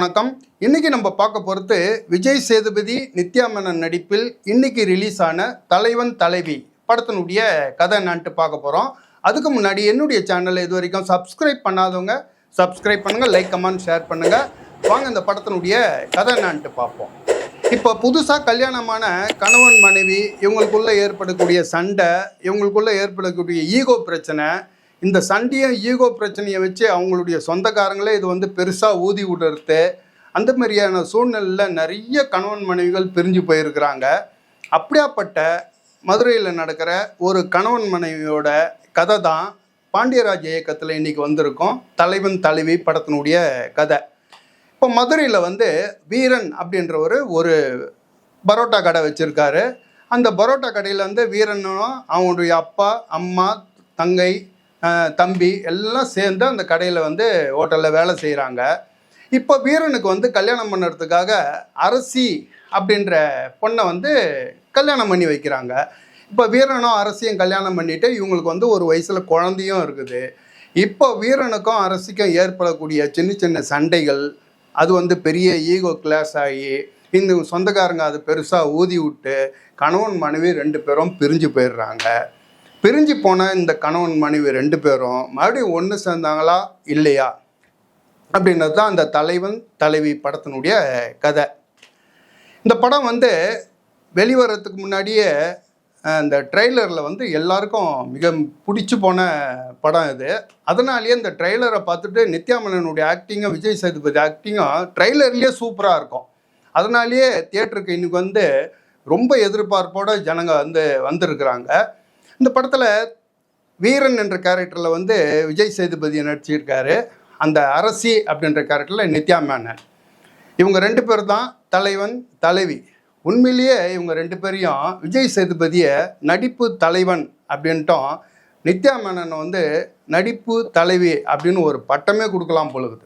வணக்கம். இன்னைக்கு நம்ம பார்க்க போகிறது விஜய் சேதுபதி நித்யா மேனன் நடிப்பில் இன்னைக்கு ரிலீஸ் ஆன தலைவன் தலைவி படத்தினுடைய கதை என்னான்ட்டு பார்க்க போகிறோம் அதுக்கு முன்னாடி என்னுடைய சேனலை இது வரைக்கும் சப்ஸ்கிரைப் பண்ணாதவங்க சப்ஸ்கிரைப் பண்ணுங்கள் லைக் கமெண்ட் ஷேர் பண்ணுங்கள் வாங்க இந்த படத்தினுடைய கதை என்னான்ட்டு பார்ப்போம். இப்போ புதுசாக கல்யாணமான கணவன் மனைவி இவங்களுக்குள்ளே ஏற்படக்கூடிய சண்டை இவங்களுக்குள்ளே ஏற்படக்கூடிய ஈகோ பிரச்சனை இந்த சண்டையும் ஈகோ பிரச்சனையை வச்சு அவங்களுடைய சொந்தக்காரங்களே இது வந்து பெருசாக ஊதி விடுறது அந்த மாதிரியான சூழ்நிலையில் நிறைய கணவன் மனைவிகள் பிரிஞ்சு போயிருக்கிறாங்க. அப்படியாப்பட்ட மதுரையில் நடக்கிற ஒரு கணவன் மனைவியோட கதை தான் பாண்டியராஜ் இயக்கத்தில் இன்னைக்கு வந்திருக்கோம். தலைவன் தலைவி படத்தினுடைய கதை. இப்போ மதுரையில் வந்து வீரன் அப்படின்றவர் ஒரு பரோட்டா கடை வச்சுருக்காரு. அந்த பரோட்டா கடையில் வந்து வீரனும் அவங்களுடைய அப்பா அம்மா தங்கை தம்பி எல்லாம் சேர்ந்து அந்த கடையில் வந்து ஹோட்டலில் வேலை செய்கிறாங்க இப்போ வீரனுக்கு வந்து கல்யாணம் பண்ணுறதுக்காக அரசி அப்படின்ற பொண்ணை வந்து கல்யாணம் பண்ணி வைக்கிறாங்க. இப்போ வீரனும் அரசியும் கல்யாணம் பண்ணிவிட்டு இவங்களுக்கு வந்து ஒரு வயசில் குழந்தையும் இருக்குது. இப்போ வீரனுக்கும் அரசிக்கும் ஏற்படக்கூடிய சின்ன சின்ன சண்டைகள் அது வந்து பெரிய ஈகோ கிளாஸ் ஆகி இந்த சொந்தக்காரங்க அது பெருசாக ஊதி விட்டு கணவன் மனைவி ரெண்டு பேரும் பிரிஞ்சு போயிடுறாங்க. பிரிஞ்சு போன இந்த கணவன் மனைவி ரெண்டு பேரும் மறுபடியும் ஒன்று சேர்ந்தாங்களா இல்லையா? அப்படின்றது தான் அந்த தலைவன் தலைவி படத்தினுடைய கதை. இந்த படம் வந்து வெளிவரத்துக்கு முன்னாடியே அந்த ட்ரெய்லரில் வந்து எல்லாருக்கும் மிக பிடிச்சி போன படம் இது. அதனாலேயே இந்த ட்ரெய்லரை பார்த்துட்டு நித்யாமலனுடைய ஆக்டிங்கும் விஜய் சேதுபதி ஆக்டிங்கும் ட்ரெய்லர்லேயே சூப்பராக இருக்கும். அதனாலேயே தியேட்டருக்கு இன்னைக்கு வந்து ரொம்ப எதிர்பார்ப்போட ஜனங்க வந்து வந்திருக்கிறாங்க. இந்த படத்தில் வீரன் என்ற கேரக்டரில் வந்து விஜய் சேதுபதி நடிச்சிருக்காரு. அந்த அரசி அப்படின்ற கேரக்டரில் நித்யா மேனன். இவங்க ரெண்டு பேர் தான் தலைவன் தலைவி. உண்மையிலேயே இவங்க ரெண்டு பேரையும் விஜய் சேதுபதியை நடிப்பு தலைவன் அப்படின்ட்டும் நித்யா மேனன் வந்து நடிப்பு தலைவி அப்படின்னு ஒரு பட்டமே கொடுக்கலாம் பொழுது.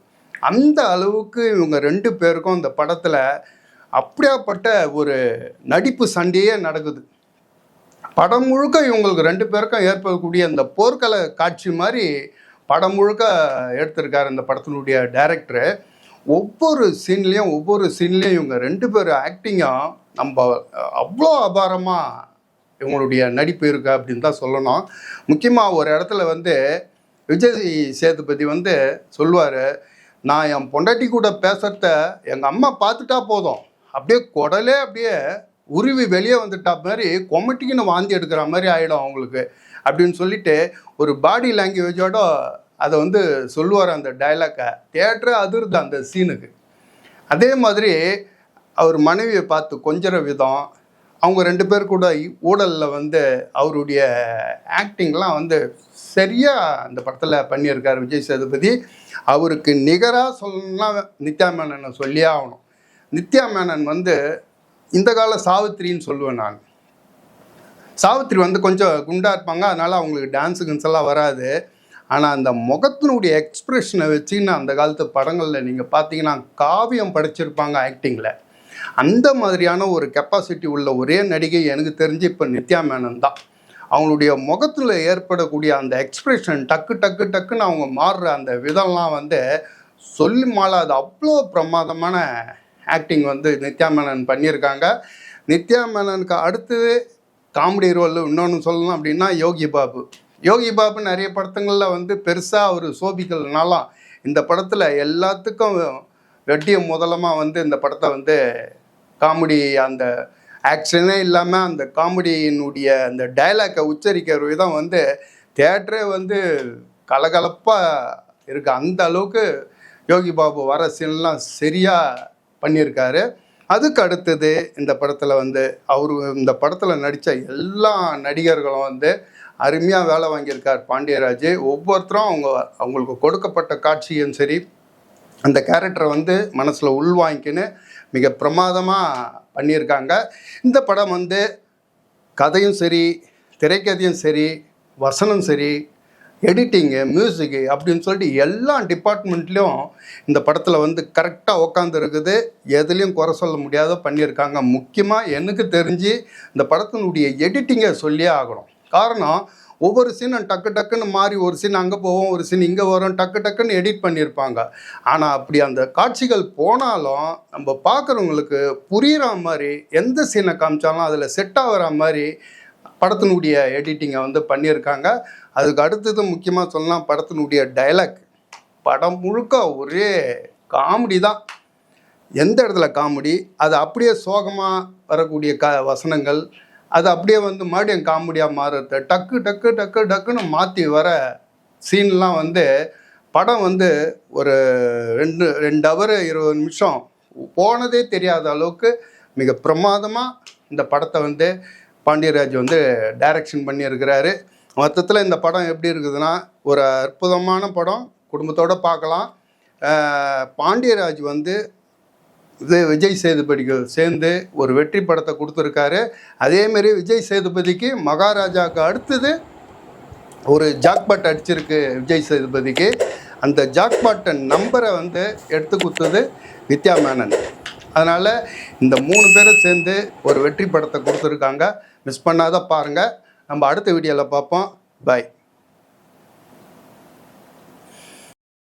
அந்த அளவுக்கு இவங்க ரெண்டு பேருக்கும் இந்த படத்தில் அப்படியாப்பட்ட ஒரு நடிப்பு சண்டையே நடக்குது. படம் முழுக்க இவங்களுக்கு ரெண்டு பேருக்கும் ஏற்படக்கூடிய அந்த போர்க்கலை காட்சி மாதிரி படம் முழுக்க எடுத்திருக்காரு இந்த படத்தினுடைய டைரக்டரு ஒவ்வொரு சீன்லேயும் ஒவ்வொரு சீன்லேயும் இவங்க ரெண்டு பேர் ஆக்டிங்கும் நம்ம அவ்வளோ அபாரமாக இவங்களுடைய நடிப்பு இருக்கு அப்படின்னு தான் சொல்லணும். முக்கியமாக ஒரு இடத்துல வந்து விஜய் சேதுபதி வந்து சொல்லுவார் நான் என் பொண்டாட்டி கூட பேசுகிறத எங்கள் அம்மா பார்த்துட்டா போதும். அப்படியே குடலே அப்படியே உருவி வெளியே வந்துட்டா மாதிரி கொமட்டிக்குன்னு வாந்தி எடுக்கிற மாதிரி ஆகிடும் அவங்களுக்கு. அப்படின்னு சொல்லிட்டு ஒரு பாடி லாங்குவேஜோட அதை வந்து சொல்லுவார் அந்த டைலாக்கை தேட்டரே அதிர்து அந்த சீனுக்கு அதே மாதிரி அவர் மனைவியை பார்த்து கொஞ்சற விதம் அவங்க ரெண்டு பேர் கூட ஊழலில் வந்து அவருடைய ஆக்டிங்லாம் வந்து சரியாக அந்த படத்தில் பண்ணியிருக்கார் விஜய் சேதுபதி. அவருக்கு நிகராக சொல்லணும்னா நித்யா மேனனை சொல்லியே ஆகணும். நித்யா மேனன் வந்து இந்த கால சாவித்திரின்னு சொல்லுவேன் நான். சாவித்திரி வந்து கொஞ்சம் குண்டாக இருப்பாங்க அதனால் அவங்களுக்கு டான்ஸு கின்ஸ் எல்லாம் வராது. ஆனால் அந்த முகத்தினுடைய எக்ஸ்ப்ரெஷனை வச்சுன்னு அந்த காலத்து படங்களில் நீங்கள் பார்த்தீங்கன்னா காவியம் படைச்சிருப்பாங்க ஆக்டிங்கில் அந்த மாதிரியான ஒரு கெப்பாசிட்டி உள்ள ஒரே நடிகை எனக்கு தெரிஞ்சு இப்போ நித்யா மேனன் தான். அவங்களுடைய முகத்தில் ஏற்படக்கூடிய அந்த எக்ஸ்ப்ரெஷன் டக்கு டக்கு டக்குன்னு அவங்க மாறுற அந்த விதம்லாம் வந்து சொல்லி மாளாத அவ்வளோ பிரமாதமான ஆக்டிங் வந்து நித்யா மேனன் பண்ணியிருக்காங்க. நித்யா மேனனுக்கு அடுத்தது காமெடி ரோல் இன்னொன்று சொல்லணும் அப்படின்னா யோகி பாபு. யோகி பாபு நிறைய படத்துங்களில் வந்து பெருசாக அவர் சோபிக்கலனாலும் இந்த படத்தில் எல்லாத்துக்கும் வெட்டிய முதலமாக வந்து இந்த படத்தை வந்து காமெடி அந்த ஆக்ஷனே இல்லாமல் அந்த காமெடியினுடைய அந்த டைலாக்கை உச்சரிக்கிற விதம் வந்து தேட்டரே வந்து கலகலப்பாக இருக்குது அந்த அளவுக்கு யோகி பாபு வர சீன்லாம் சரியாக பண்ணியிருக்காரு. அதுக்கு அடுத்தது இந்த படத்தில் வந்து அவர் இந்த படத்தில் நடித்த எல்லா நடிகர்களும் வந்து அருமையாக வேலை வாங்கியிருக்கார் பாண்டியராஜ். ஒவ்வொருத்தரும் அவங்க அவங்களுக்கு கொடுக்கப்பட்ட காட்சியும் சரி அந்த கேரக்டரை வந்து மனசில் உள்வாங்கிக்கின்னு மிக பிரமாதமாக பண்ணியிருக்காங்க. இந்த படம் வந்து கதையும் சரி திரைக்கதையும் சரி வசனம் சரி எடிட்டிங்கு மியூசிக்கு அப்படின்னு சொல்லிட்டு எல்லா டிபார்ட்மெண்ட்லேயும் இந்த படத்தில் வந்து கரெக்டாக உக்காந்துருக்குது. எதுலேயும் குறை சொல்ல முடியாத பண்ணியிருக்காங்க. முக்கியமாக எனக்கு தெரிஞ்சு இந்த படத்தினுடைய எடிட்டிங்கை சொல்லியே ஆகணும். காரணம் ஒவ்வொரு சீனும் டக்கு டக்குன்னு மாறி ஒரு சீன் அங்கே போவோம் ஒரு சீன் இங்கே வரும் டக்கு டக்குன்னு எடிட் பண்ணியிருப்பாங்க. ஆனால் அப்படி அந்த காட்சிகள் போனாலும் நம்ம பார்க்குறவங்களுக்கு புரிகிற மாதிரி எந்த சீனை காமிச்சாலும் அதில் செட் ஆகிற மாதிரி படத்தினுடைய எடிட்டிங்கை வந்து பண்ணியிருக்காங்க. அதுக்கு அடுத்தது முக்கியமாக சொல்லலாம் படத்தினுடைய டைலாக் படம் முழுக்க ஒரே காமெடி தான். எந்த இடத்துல காமெடி அது அப்படியே சோகமாக வரக்கூடிய க வசனங்கள். அது அப்படியே வந்து மறுபடியும் காமெடியாக மாறுறது. டக்கு டக்கு டக்கு டக்குன்னு மாற்றி வர சீன்லாம் வந்து படம் வந்து ஒரு ரெண்டு ரெண்டு ஹவர் இருபது நிமிஷம் போனதே தெரியாத அளவுக்கு மிக பிரமாதமாக இந்த படத்தை வந்து பாண்டியராஜ் வந்து டைரக்ஷன் பண்ணியிருக்கிறாரு. மொத்தத்தில் இந்த படம் எப்படி இருக்குதுன்னா ஒரு அற்புதமான படம். குடும்பத்தோடு பார்க்கலாம். பாண்டியராஜ் வந்து இது விஜய் சேதுபதிக்கு சேர்ந்து ஒரு வெற்றி படத்தை கொடுத்துருக்காரு. அதேமாரி விஜய் சேதுபதிக்கு மகாராஜாவுக்கு அடுத்தது ஒரு ஜாக்பாட் அடிச்சிருக்கு விஜய் சேதுபதிக்கு. அந்த ஜாக்பாட்டை நம்பரை வந்து எடுத்து கொடுத்தது வித்யா மேனன் அதனால் இந்த மூணு பேரும் சேர்ந்து ஒரு வெற்றி படத்தை கொடுத்துருக்காங்க. மிஸ் பண்ணாத பாருங்கள் நம்ம அடுத்த வீடியோவில் பார்ப்போம். பாய்